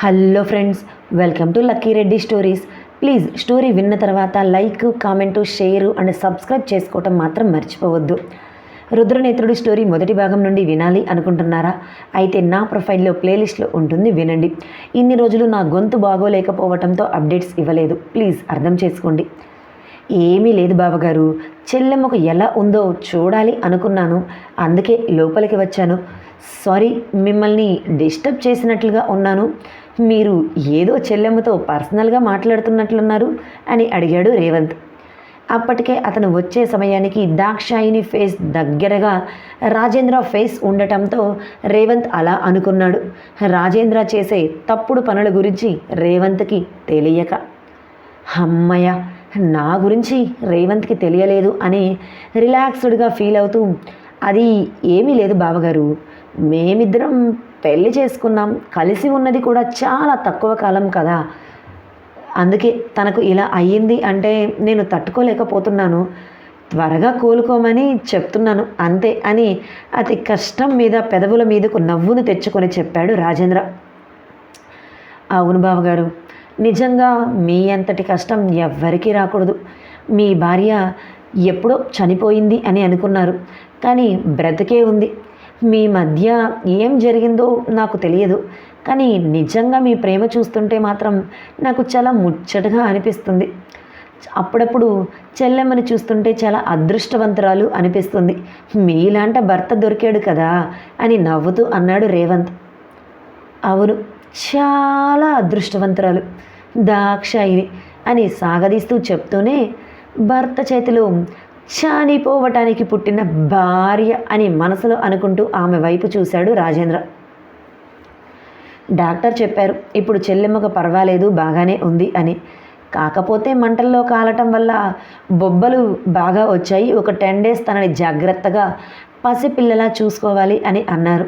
Hello friends welcome to Lucky Reddy stories. Please story విన్న తర్వాత like comment share and subscribe చేసుకోవటం మాత్రం మర్చిపోవద్దు. రుద్రనేత్రుడి స్టోరీ మొదటి భాగం నుండి వినాలి అనుకుంటున్నారా? అయితే నా ప్రొఫైల్లో ప్లేలిస్ట్లో ఉంటుంది వినండి. ఇన్ని రోజులు నా గొంతు బాగోలేకపోవటంతో అప్డేట్స్ ఇవ్వలేదు. ప్లీజ్ అర్థం చేసుకోండి. ఏమీ లేదు బావగారు. చెల్లెమ్మకు ఎలా ఉందో చూడాలి అనుకున్నాను. అందుకే లోపలికి వచ్చాను. సారీ మిమ్మల్ని డిస్టర్బ్ చేసినట్లుగా ఉన్నాను. మీరు ఏదో చెల్లెమ్మతో పర్సనల్గా మాట్లాడుతున్నట్లున్నారు అని అడిగాడు రేవంత్. అప్పటికే అతను వచ్చే సమయానికి దాక్షాయిని ఫేస్ దగ్గరగా రాజేంద్ర ఫేస్ ఉండటంతో రేవంత్ అలా అనుకున్నాడు. రాజేంద్ర చేసే తప్పుడు పనుల గురించి రేవంత్కి తెలియక. అమ్మయ్య నా గురించి రేవంత్కి తెలియలేదు అని రిలాక్స్డ్గా ఫీల్ అవుతూ అది ఏమీ లేదు బావగారు. మేమిద్దరం పెళ్ళి చేసుకున్నాం. కలిసి ఉన్నది కూడా చాలా తక్కువ కాలం కదా. అందుకే తనకు ఇలా అయ్యింది అంటే నేను తట్టుకోలేకపోతున్నాను. త్వరగా కోలుకోమని చెప్తున్నాను. అంతే అని అతి కష్టం మీద పెదవుల మీదకు నవ్వును తెచ్చుకొని చెప్పాడు రాజేంద్ర. అవును బావగారు నిజంగా మీ అంతటి కష్టం ఎవ్వరికీ రాకూడదు. మీ భార్య ఎప్పుడో చనిపోయింది అని అనుకున్నారు. కానీ బ్రతికే ఉంది. మీ మధ్య ఏం జరిగిందో నాకు తెలియదు. కానీ నిజంగా మీ ప్రేమ చూస్తుంటే మాత్రం నాకు చాలా ముచ్చటగా అనిపిస్తుంది. అప్పుడప్పుడు చెల్లెమ్మని చూస్తుంటే చాలా అదృష్టవంతురాలు అనిపిస్తుంది. మీలాంట భర్త దొరికాడు కదా అని నవ్వుతూ అన్నాడు రేవంత్. అవును చాలా అదృష్టవంతురాలు. దాక్షాయిని అని సాగదీస్తూ చెప్తూనే భర్త చేతిలో చనిపోవటానికి పుట్టిన భార్య అని మనసులో అనుకుంటూ ఆమె వైపు చూశాడు రాజేంద్ర. డాక్టర్ చెప్పారు ఇప్పుడు చెల్లెమ్మకు పర్వాలేదు బాగానే ఉంది అని. కాకపోతే మంటల్లో కాలటం వల్ల బొబ్బలు బాగా వచ్చాయి. ఒక టెన్ డేస్ తనని జాగ్రత్తగా పసిపిల్లలా చూసుకోవాలి అని అన్నారు.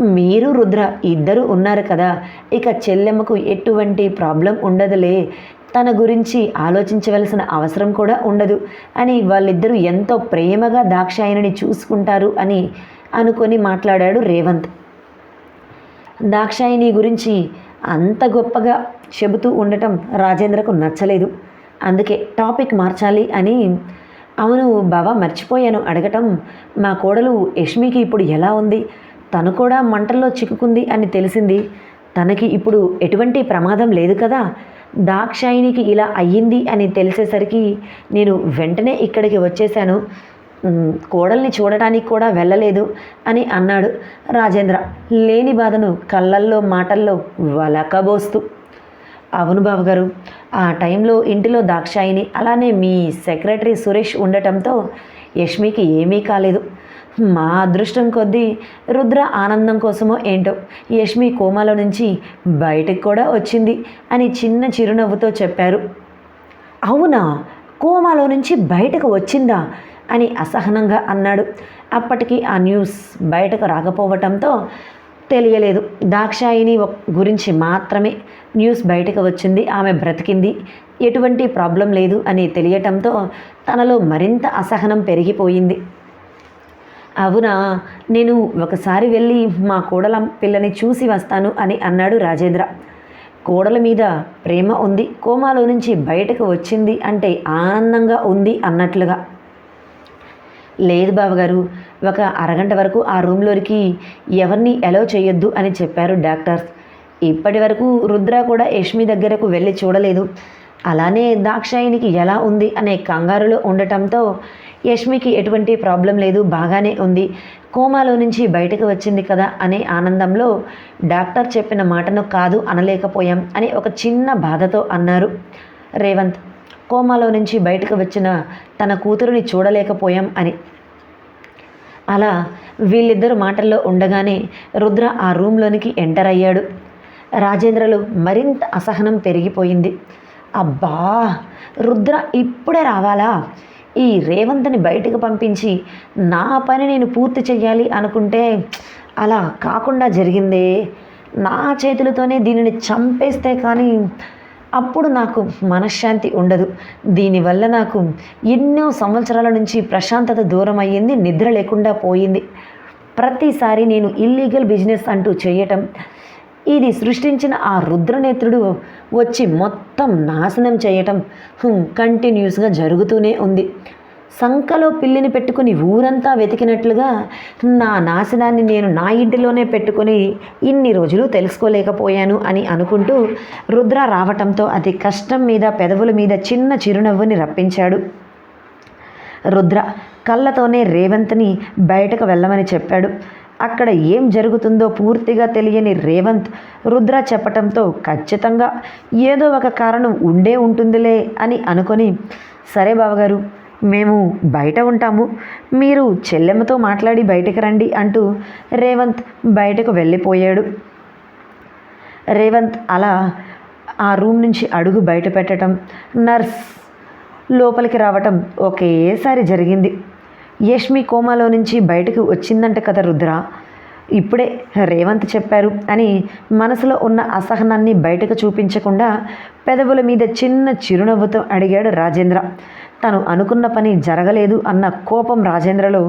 మీరు రుద్ర ఇద్దరు ఉన్నారు కదా ఇక చెల్లెమ్మకు ఎటువంటి ప్రాబ్లం ఉండదులే తన గురించి ఆలోచించవలసిన అవసరం కూడా ఉండదు అని వాళ్ళిద్దరూ ఎంతో ప్రేమగా దాక్షాయణిని చూసుకుంటారు అని అనుకొని మాట్లాడాడు రేవంత్. దాక్షాయణి గురించి అంత గొప్పగా చెబుతూ ఉండటం రాజేంద్రకు నచ్చలేదు. అందుకే టాపిక్ మార్చాలి అని అవును బావా మర్చిపోయాను అడగటం మా కోడలు యష్మికి ఇప్పుడు ఎలా ఉంది? తను కూడా మంటల్లో చిక్కుకుంది అని తెలిసింది. తనకి ఇప్పుడు ఎటువంటి ప్రమాదం లేదు కదా? దాక్షాయినికి ఇలా అయ్యింది అని తెలిసేసరికి నేను వెంటనే ఇక్కడికి వచ్చేసాను కోడల్ని చూడటానికి కూడా వెళ్ళలేదు అని అన్నాడు రాజేంద్ర. లేని బాధను కళ్ళల్లో మాటల్లో వలకబోస్తూ. అవును బావగారు ఆ టైంలో ఇంటిలో దాక్షాయిని అలానే మీ సెక్రటరీ సురేష్ ఉండటంతో యష్మికి ఏమీ కాలేదు. మా అదృష్టం కొద్దీ రుద్ర ఆనందం కోసమో ఏంటో యష్మి కోమాలో నుంచి బయటకు కూడా వచ్చింది అని చిన్న చిరునవ్వుతో చెప్పారు. అవునా? కోమాలో నుంచి బయటకు వచ్చిందా? అని అసహనంగా అన్నాడు. అప్పటికి ఆ న్యూస్ బయటకు రాకపోవటంతో తెలియలేదు. దాక్షాయిని గురించి మాత్రమే న్యూస్ బయటకు వచ్చింది. ఆమె బ్రతికింది. ఎటువంటి ప్రాబ్లం లేదు అని తెలియటంతో తనలో మరింత అసహనం పెరిగిపోయింది. అవునా? నేను ఒకసారి వెళ్ళి మా కోడల పిల్లని చూసి వస్తాను అని అన్నాడు రాజేంద్ర. కోడల మీద ప్రేమ ఉంది కోమాలో నుంచి బయటకు వచ్చింది అంటే ఆనందంగా ఉంది అన్నట్లుగా. లేదు బావగారు ఒక అరగంట వరకు ఆ రూమ్లోకి ఎవరిని ఎలో చేయొద్దు అని చెప్పారు డాక్టర్స్ ఇప్పటి వరకు రుద్ర కూడా యష్మి దగ్గరకు వెళ్ళి చూడలేదు. అలానే దాక్షాయినికి ఎలా ఉంది అనే కంగారులో ఉండటంతో యష్మికి ఎటువంటి ప్రాబ్లం లేదు బాగానే ఉంది. కోమాలో నుంచి బయటకు వచ్చింది కదా అనే ఆనందంలో డాక్టర్ చెప్పిన మాటను కాదు అనలేకపోయాం అని ఒక చిన్న బాధతో అన్నారు. రేవంత్ కోమాలో నుంచి బయటకు వచ్చిన తన కూతురుని చూడలేకపోయాం అని. అలా వీళ్ళిద్దరు మాటల్లో ఉండగానే రుద్ర ఆ రూమ్లోనికి ఎంటర్ అయ్యాడు. రాజేంద్రలు మరింత అసహనం పెరిగిపోయింది. అబ్బా రుద్ర ఇప్పుడే రావాలా? ఈ రేవంత్ని బయటకు పంపించి నా పని నేను పూర్తి చెయ్యాలి అనుకుంటే అలా కాకుండా జరిగిందే. నా చేతులతోనే దీనిని చంపేస్తే కానీ అప్పుడు నాకు మనశ్శాంతి ఉండదు. దీనివల్ల నాకు ఎన్నో సంవత్సరాల నుంచి ప్రశాంతత దూరం అయ్యింది నిద్ర లేకుండా పోయింది. ప్రతిసారి నేను ఇల్లీగల్ బిజినెస్ అంటూ చేయటం ఇది సృష్టించిన ఆ రుద్రనేత్రుడు వచ్చి మొత్తం నాశనం చేయటం కంటిన్యూస్గా జరుగుతూనే ఉంది. సంకలో పిల్లిని పెట్టుకుని ఊరంతా వెతికినట్లుగా నా నాశనాన్ని నేను నా ఇంటిలోనే పెట్టుకొని ఇన్ని రోజులు తెలుసుకోలేకపోయాను అని అనుకుంటూ రుద్ర రావటంతో అది కష్టం మీద పెదవుల మీద చిన్న చిరునవ్వుని రప్పించాడు. రుద్ర కళ్ళతోనే రేవంత్ని బయటకు వెళ్ళమని చెప్పాడు. అక్కడ ఏం జరుగుతుందో పూర్తిగా తెలియని రేవంత్ రుద్ర చెప్పటంతో ఖచ్చితంగా ఏదో ఒక కారణం ఉండే ఉంటుందిలే అని అనుకొని సరే బావగారు మేము బయట ఉంటాము మీరు చెల్లెమ్మతో మాట్లాడి బయటకు రండి అంటూ రేవంత్ బయటకు వెళ్ళిపోయాడు. రేవంత్ అలా ఆ రూమ్ నుంచి అడుగు బయట పెట్టడం నర్స్ లోపలికి రావటం ఒకేసారి జరిగింది. యష్మి కోమాలో నుంచి బయటకు వచ్చిందంట కదా రుద్ర. ఇప్పుడే రేవంత్ చెప్పారు అని మనసులో ఉన్న అసహనాన్ని బయటకు చూపించకుండా పెదవుల మీద చిన్న చిరునవ్వుతో అడిగాడు రాజేంద్ర. తను అనుకున్న పని జరగలేదు అన్న కోపం రాజేంద్రలో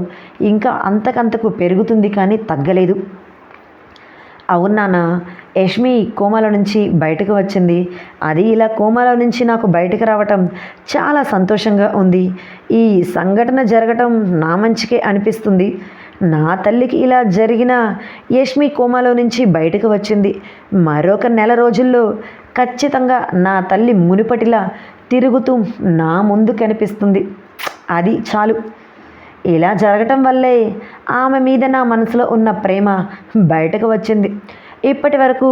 ఇంకా అంతకంతకు పెరుగుతుంది కానీ తగ్గలేదు. అవును నాన్న. యష్మి కోమాలో నుంచి బయటకు వచ్చింది. అది ఇలా కోమాలో నుంచి నాకు బయటకు రావటం చాలా సంతోషంగా ఉంది. ఈ సంఘటన జరగటం నా మంచికే అనిపిస్తుంది. నా తల్లికి ఇలా జరిగిన యష్మి కోమాలో నుంచి బయటకు వచ్చింది. మరొక నెల రోజుల్లో ఖచ్చితంగా నా తల్లి మునుపటిలా తిరుగుతూ నా ముందు కనిపిస్తుంది. అది చాలు. ఇలా జరగటం వల్లే ఆమె మీద నా మనసులో ఉన్న ప్రేమ బయటకు వచ్చింది. ఇప్పటి వరకు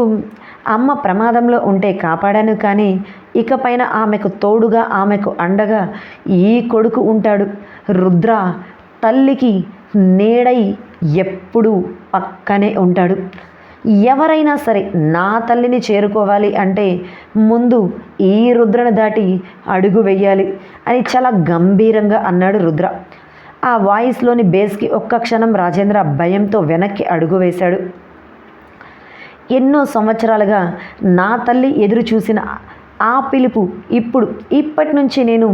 అమ్మ ప్రమాదంలో ఉంటే కాపాడాను కానీ ఇకపైన ఆమెకు తోడుగా ఆమెకు అండగా ఈ కొడుకు ఉంటాడు. రుద్ర తల్లికి నీడై ఎప్పుడూ పక్కనే ఉంటాడు. ఎవరైనా సరే నా తల్లిని చేరుకోవాలి అంటే ముందు ఈ రుద్రను దాటి అడుగు వెయ్యాలి అని చాలా గంభీరంగా అన్నాడు రుద్ర. ఆ వాయిస్లోని బేస్కి ఒక్క క్షణం రాజేంద్ర భయంతో వెనక్కి అడుగు వేశాడు. ఎన్నో సంవత్సరాలుగా నా తల్లి ఎదురు చూసిన ఆ పిలుపు ఇప్పుడు ఇప్పటి నుంచి నేను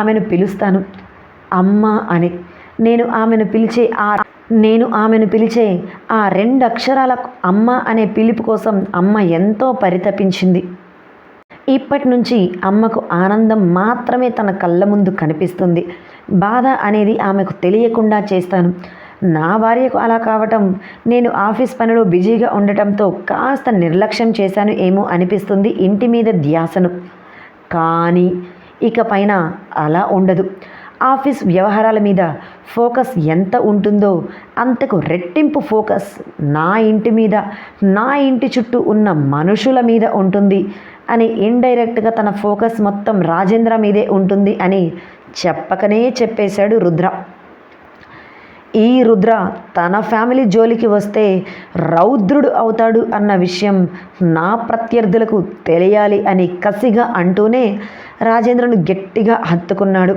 ఆమెను పిలుస్తాను. అమ్మ అని నేను ఆమెను పిలిచే ఆ నేను ఆమెను పిలిచే ఆ రెండు అక్షరాల అమ్మ అనే పిలుపు కోసం అమ్మ ఎంతో పరితపించింది. ఇప్పటి నుంచి అమ్మకు ఆనందం మాత్రమే తన కళ్ళ ముందు కనిపిస్తుంది. బాధ అనేది ఆమెకు తెలియకుండా చేస్తాను. నా భార్యకు అలా కావటం నేను ఆఫీస్ పనిలో బిజీగా ఉండటంతో కాస్త నిర్లక్ష్యం చేశాను ఏమో అనిపిస్తుంది ఇంటి మీద ధ్యాసను. కానీ ఇక పైన అలా ఉండదు. ఆఫీస్ వ్యవహారాల మీద ఫోకస్ ఎంత ఉంటుందో అంతకు రెట్టింపు ఫోకస్ నా ఇంటి మీద నా ఇంటి చుట్టూ ఉన్న మనుషుల మీద ఉంటుంది. అని ఇండైరెక్ట్గా తన ఫోకస్ మొత్తం రాజేంద్ర మీదే ఉంటుంది అని చెప్పకనే చెప్పేశాడు రుద్ర. ఈ రుద్ర తన ఫ్యామిలీ జోలికి వస్తే రౌద్రుడు అవుతాడు అన్న విషయం నా ప్రత్యర్థులకు తెలియాలి అని కసిగా అంటూనే రాజేంద్రను గట్టిగా హత్తుకున్నాడు.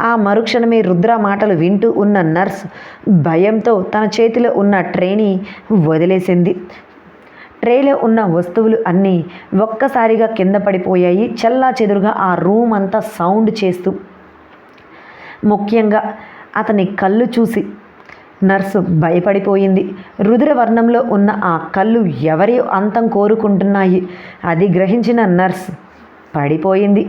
ఆ మరుక్షణమే రుద్ర మాటలు వింటూ ఉన్న నర్స్ భయంతో తన చేతిలో ఉన్న ట్రేని వదిలేసింది. ట్రేలో ఉన్న వస్తువులు అన్నీ ఒక్కసారిగా కింద పడిపోయాయి. చల్లా చెదురుగా ఆ రూమ్ అంతా సౌండ్ చేస్తూ. ముఖ్యంగా అతని కళ్ళు చూసి నర్సు భయపడిపోయింది. రుద్రవర్ణంలో ఉన్న ఆ కళ్ళు ఎవరి అంతం కోరుకుంటున్నాయి? అది గ్రహించిన నర్స్ పడిపోయింది.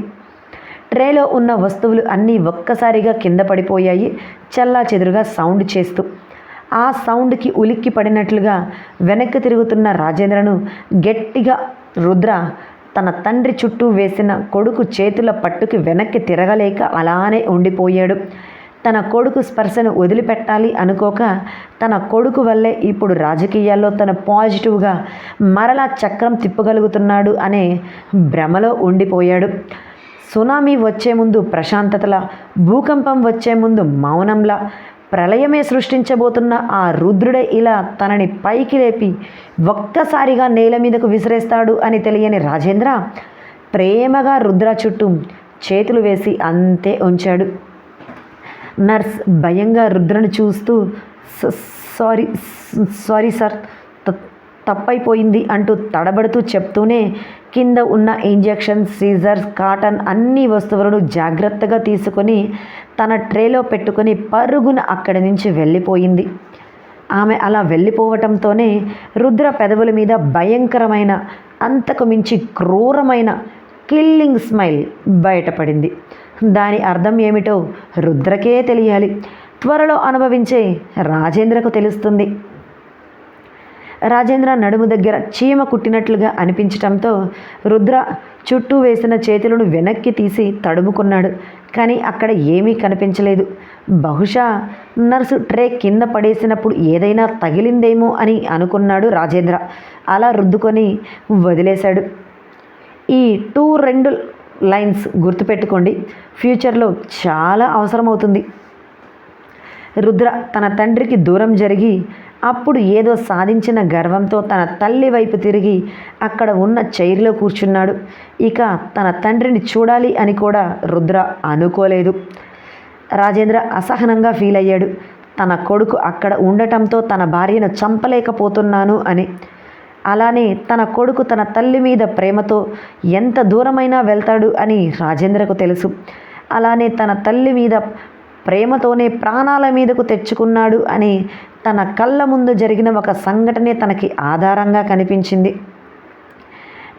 ట్రేలో ఉన్న వస్తువులు అన్నీ ఒక్కసారిగా కింద పడిపోయాయి. చల్లా చెదురుగా సౌండ్ చేస్తూ. ఆ సౌండ్కి ఉలిక్కి పడినట్లుగా వెనక్కి తిరుగుతున్న రాజేంద్రను గట్టిగా రుద్ర తన తండ్రి చుట్టూ వేసిన కొడుకు చేతుల పట్టుకి వెనక్కి తిరగలేక అలానే ఉండిపోయాడు. తన కొడుకు స్పర్శను వదిలిపెట్టాలి అనుకోక తన కొడుకు వల్లే ఇప్పుడు రాజకీయాల్లో తన పాజిటివ్గా మరలా చక్రం తిప్పగలుగుతున్నాడు అనే భ్రమలో ఉండిపోయాడు. సునామీ వచ్చే ముందు ప్రశాంతతలా భూకంపం వచ్చే ముందు మౌనంలా ప్రళయమే సృష్టించబోతున్న ఆ రుద్రుడే ఇలా తనని పైకి లేపి ఒక్కసారిగా నేల మీదకు విసిరేస్తాడు అని తెలియని రాజేంద్ర ప్రేమగా రుద్ర చుట్టూ చేతులు వేసి అంతే ఉంచాడు. నర్స్ భయంగా రుద్రను చూస్తూ "స- సారీ సారీ సార్ తప్పైపోయింది అంటూ తడబడుతూ చెప్తూనే కింద ఉన్న ఇంజెక్షన్ సీజర్స్ కాటన్ అన్ని వస్తువులను జాగ్రత్తగా తీసుకొని తన ట్రేలో పెట్టుకొని పరుగున అక్కడి నుంచి వెళ్ళిపోయింది. ఆమె అలా వెళ్ళిపోవటంతోనే రుద్ర పెదవుల మీద భయంకరమైన అంతకు మించి క్రూరమైన కిల్లింగ్ స్మైల్ బయటపడింది. దాని అర్థం ఏమిటో రుద్రకే తెలియాలి. త్వరలో అనుభవించే రాజేంద్రకు తెలుస్తుంది. రాజేంద్ర నడుము దగ్గర చీమ కుట్టినట్లుగా అనిపించటంతో రుద్ర చుట్టూ వేసిన చేతులను వెనక్కి తీసి తడుముకున్నాడు. కానీ అక్కడ ఏమీ కనిపించలేదు. బహుశా నర్సు ట్రే కింద పడేసినప్పుడు ఏదైనా తగిలిందేమో అని అనుకున్నాడు రాజేంద్ర. అలా రుద్దుకొని వదిలేశాడు. ఈ టూ రెండు లైన్స్ గుర్తుపెట్టుకోండి. ఫ్యూచర్లో చాలా అవసరమవుతుంది. రుద్ర తన తండ్రికి దూరం జరిగి అప్పుడు ఏదో సాధించిన గర్వంతో తన తల్లి వైపు తిరిగి అక్కడ ఉన్న చైర్లో కూర్చున్నాడు. ఇక తన తండ్రిని చూడాలి అని కూడా రుద్ర అనుకోలేదు. రాజేంద్ర అసహనంగా ఫీల్ అయ్యాడు. తన కొడుకు అక్కడ ఉండటంతో తన భార్యను చంపలేకపోతున్నాను అని. అలానే తన కొడుకు తన తల్లి మీద ప్రేమతో ఎంత దూరమైనా వెళ్తాడు అని రాజేంద్రకు తెలుసు. అలానే తన తల్లి మీద ప్రేమతోనే ప్రాణాల మీదకు తెచ్చుకున్నాడు అని తన కళ్ళ ముందు జరిగిన ఒక సంఘటనే తనకి ఆధారంగా కనిపించింది.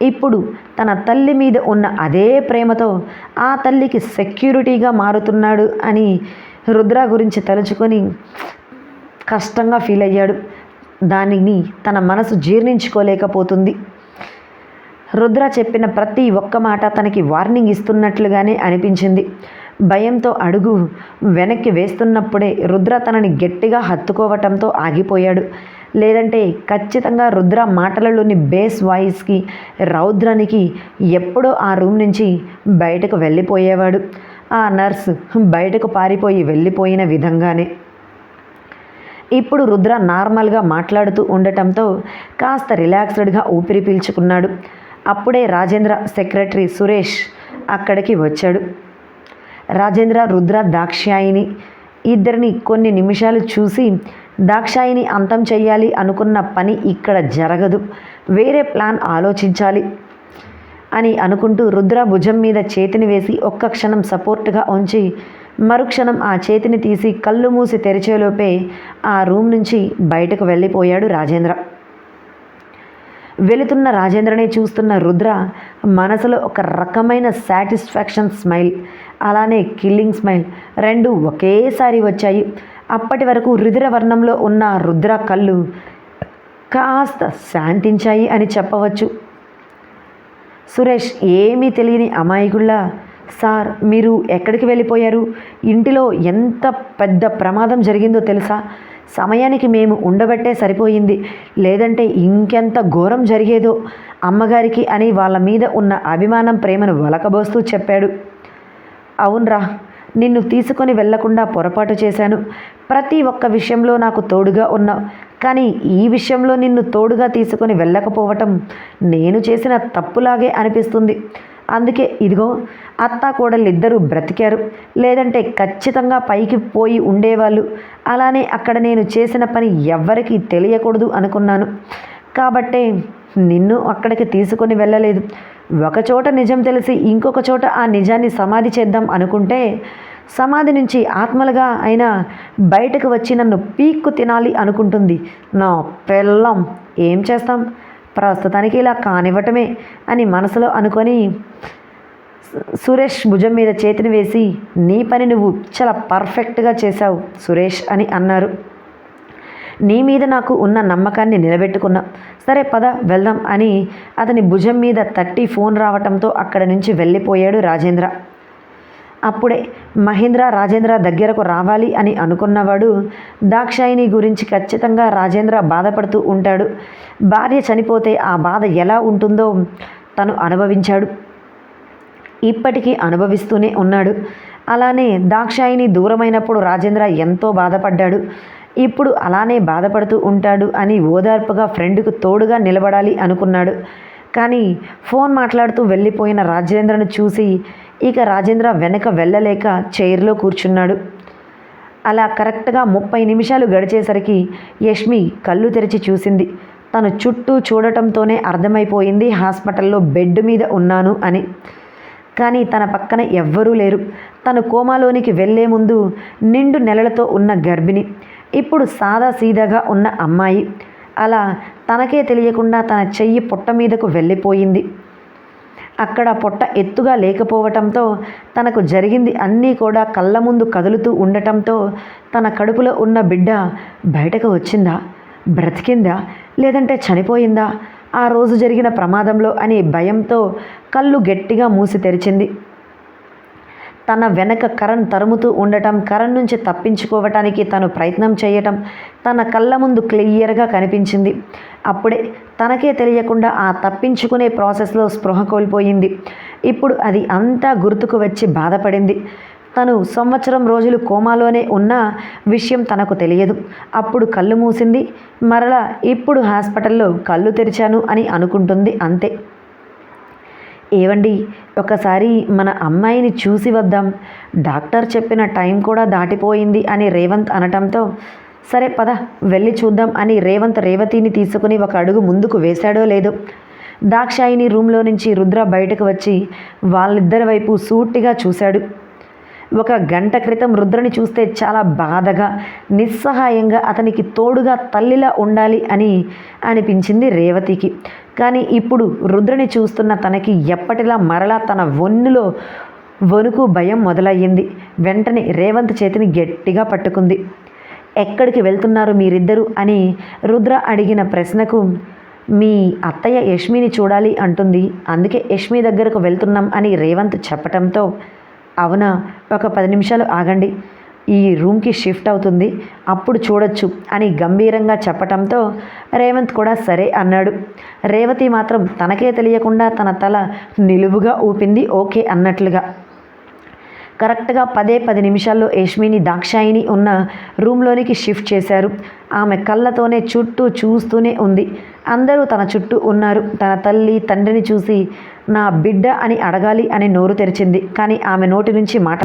ఇప్పుడు తన తల్లి మీద ఉన్న అదే ప్రేమతో ఆ తల్లికి సెక్యూరిటీగా మారుతున్నాడు అని రుద్ర గురించి తలుచుకొని కష్టంగా ఫీల్ అయ్యాడు. దానిని తన మనసు జీర్ణించుకోలేకపోతుంది. రుద్ర చెప్పిన ప్రతి ఒక్క మాట తనకి వార్నింగ్ ఇస్తున్నట్లుగానే అనిపించింది. భయంతో అడుగు వెనక్కి వేస్తున్నప్పుడే రుద్ర తనని గట్టిగా హత్తుకోవటంతో ఆగిపోయాడు. లేదంటే ఖచ్చితంగా రుద్ర మాటలలోని బేస్ వాయిస్కి రౌద్రానికి ఎప్పుడో ఆ రూమ్ నుంచి బయటకు వెళ్ళిపోయేవాడు. ఆ నర్స్ బయటకు పారిపోయి వెళ్ళిపోయిన విధంగానే. ఇప్పుడు రుద్ర నార్మల్గా మాట్లాడుతూ ఉండటంతో కాస్త రిలాక్స్డ్గా ఊపిరి పీల్చుకున్నాడు. అప్పుడే రాజేంద్ర సెక్రటరీ సురేష్ అక్కడికి వచ్చాడు. రాజేంద్ర రుద్ర దాక్షాయిని ఇద్దరిని కొన్ని నిమిషాలు చూసి దాక్షాయిని అంతం చెయ్యాలి అనుకున్న పని ఇక్కడ జరగదు. వేరే ప్లాన్ ఆలోచించాలి అని అనుకుంటూ రుద్ర భుజం మీద చేతిని వేసి ఒక్క క్షణం సపోర్ట్గా ఉంచి మరుక్షణం ఆ చేతిని తీసి కళ్ళు మూసి తెరిచేలోపే ఆ రూమ్ నుంచి బయటకు వెళ్ళిపోయాడు రాజేంద్ర. వెళుతున్న రాజేంద్రని చూస్తున్న రుద్ర మనసులో ఒక రకమైన సాటిస్ఫాక్షన్ స్మైల్ అలానే కిల్లింగ్ స్మైల్ రెండు ఒకేసారి వచ్చాయి. అప్పటి వరకు రుద్ర వర్ణంలో ఉన్న రుద్ర కళ్ళు కాస్త శాంతించాయి అని చెప్పవచ్చు. సురేష్ ఏమీ తెలియని అమాయకుళ్ళ సార్ మీరు ఎక్కడికి వెళ్ళిపోయారు? ఇంటిలో ఎంత పెద్ద ప్రమాదం జరిగిందో తెలుసా? సమయానికి మేము ఉండబట్టే సరిపోయింది. లేదంటే ఇంకెంత ఘోరం జరిగేదో అమ్మగారికి అని వాళ్ళ మీద ఉన్న అభిమానం ప్రేమను వలకబోస్తూ చెప్పాడు. అవునరా నిన్ను తీసుకొని వెళ్ళకుండా పొరపాటు చేశాను. ప్రతి ఒక్క విషయంలో నాకు తోడుగా ఉన్నావు కానీ ఈ విషయంలో నిన్ను తోడుగా తీసుకొని వెళ్ళకపోవటం నేను చేసిన తప్పులాగే అనిపిస్తుంది. అందుకే ఇదిగో అత్త కోడలిద్దరూ బ్రతికారు. లేదంటే ఖచ్చితంగా పైకి పోయి ఉండేవాళ్ళు. అలానే అక్కడ నేను చేసిన పని ఎవ్వరికీ తెలియకూడదు అనుకున్నాను. కాబట్టే నిన్ను అక్కడికి తీసుకొని వెళ్ళలేదు. ఒకచోట నిజం తెలిసి ఇంకొక చోట ఆ నిజాన్ని సమాధి చేద్దాం అనుకుంటే సమాధి నుంచి ఆత్మలుగా అయినా బయటకు వచ్చి నన్ను పీక్కు తినాలి అనుకుంటుంది. నా పెళ్ళం ఏం చేస్తాం? ప్రస్తుతానికి ఇలా కానివ్వటమే అని మనసులో అనుకొని సురేష్ భుజం మీద చేతిని వేసి నీ పని నువ్వు చాలా పర్ఫెక్ట్గా చేశావు సురేష్ అని అన్నారు. నీ మీద నాకు ఉన్న నమ్మకాన్ని నిలబెట్టుకున్నా. సరే పద వెళ్దాం అని అతని భుజం మీద తట్టి ఫోన్ రావటంతో అక్కడ నుంచి వెళ్ళిపోయాడు రాజేంద్ర. అప్పుడే మహేంద్ర రాజేంద్ర దగ్గరకు రావాలి అని అనుకున్నవాడు దాక్షాయిని గురించి ఖచ్చితంగా రాజేంద్ర బాధపడుతూ ఉంటాడు. భార్య చనిపోతే ఆ బాధ ఎలా ఉంటుందో తను అనుభవించాడు. ఇప్పటికీ అనుభవిస్తూనే ఉన్నాడు. అలానే దాక్షాయిని దూరమైనప్పుడు రాజేంద్ర ఎంతో బాధపడ్డాడు. ఇప్పుడు అలానే బాధపడుతూ ఉంటాడు అని ఓదార్పుగా ఫ్రెండ్కు తోడుగా నిలబడాలి అనుకున్నాడు. కానీ ఫోన్ మాట్లాడుతూ వెళ్ళిపోయిన రాజేంద్రను చూసి ఇక రాజేంద్ర వెనక వెళ్ళలేక చైర్లో కూర్చున్నాడు. అలా కరెక్ట్గా ముప్పై నిమిషాలు గడిచేసరికి యష్మి కళ్ళు తెరిచి చూసింది. తను చుట్టూ చూడటంతోనే అర్థమైపోయింది హాస్పిటల్లో బెడ్ మీద ఉన్నాను అని. కానీ తన పక్కన ఎవ్వరూ లేరు. తను కోమాలోనికి వెళ్ళే ముందు నిండు నెలలతో ఉన్న గర్భిణి ఇప్పుడు సాదా సీదాగా ఉన్న అమ్మాయి. అలా తనకే తెలియకుండా తన చెయ్యి పొట్ట మీదకు వెళ్ళిపోయింది. అక్కడ పొట్ట ఎత్తుగా లేకపోవటంతో తనకు జరిగింది అన్నీ కూడా కళ్ళ ముందు కదులుతూ ఉండటంతో తన కడుపులో ఉన్న బిడ్డ బయటకు వచ్చిందా? బ్రతికిందా? లేదంటే చనిపోయిందా? ఆ రోజు జరిగిన ప్రమాదంలో అని భయంతో కళ్ళు గట్టిగా మూసి తెరిచింది. తన వెనక కరణ్ తరుముతూ ఉండటం కరణ్ నుంచి తప్పించుకోవటానికి తను ప్రయత్నం చేయటం తన కళ్ళ ముందు క్లియర్గా కనిపించింది. అప్పుడే తనకే తెలియకుండా ఆ తప్పించుకునే ప్రాసెస్లో స్పృహ కోల్పోయింది. ఇప్పుడు అది అంతా గుర్తుకు వచ్చి బాధపడింది. తను సంవత్సరం రోజులు కోమాలోనే ఉన్న విషయం తనకు తెలియదు. అప్పుడు కళ్ళు మూసింది. మరలా ఇప్పుడు హాస్పిటల్లో కళ్ళు తెరిచాను అని అనుకుంటుంది అంతే. ఏవండి ఒకసారి మన అమ్మాయిని చూసి వద్దాం. డాక్టర్ చెప్పిన టైం కూడా దాటిపోయింది అని రేవంత్ అనటంతో సరే పద వెళ్ళి చూద్దాం అని రేవంత్ రేవతిని తీసుకుని ఒక అడుగు ముందుకు వేశాడో లేదో. దాక్షాయిని రూమ్లో నుంచి రుద్ర బయటకు వచ్చి వాళ్ళిద్దరి వైపు సూటిగా చూశాడు. ఒక గంట క్రితం రుద్రని చూస్తే చాలా బాధగా నిస్సహాయంగా అతనికి తోడుగా తల్లిలా ఉండాలి అని అనిపించింది రేవతికి. కానీ ఇప్పుడు రుద్రని చూస్తున్న తనకి ఎప్పటిలా మరలా తన వన్నులో వణుకు భయం మొదలయ్యింది. వెంటనే రేవంత్ చేతిని గట్టిగా పట్టుకుంది. ఎక్కడికి వెళ్తున్నారు మీరిద్దరు? అని రుద్ర అడిగిన ప్రశ్నకు మీ అత్తయ్య యష్మిని చూడాలి అంటుంది. అందుకే యష్మి దగ్గరకు వెళ్తున్నాం అని రేవంత్ చెప్పటంతో అవునా? ఒక పది నిమిషాలు ఆగండి. ఈ రూమ్కి షిఫ్ట్ అవుతుంది. అప్పుడు చూడొచ్చు అని గంభీరంగా చెప్పటంతో రేవంత్ కూడా సరే అన్నాడు. రేవతి మాత్రం తనకే తెలియకుండా తన తల నిలువుగా ఊపింది ఓకే అన్నట్లుగా. కరెక్ట్గా పదే పది నిమిషాల్లో యష్మిని దాక్షాయిని ఉన్న రూమ్లోనికి షిఫ్ట్ చేశారు. ఆమె కళ్ళతోనే చుట్టూ చూస్తూనే ఉంది. అందరూ తన చుట్టూ ఉన్నారు. తన తల్లి తండ్రిని చూసి నా బిడ్డ అని అడగాలి అని నోరు తెరిచింది. కానీ ఆమె నోటి నుంచి మాట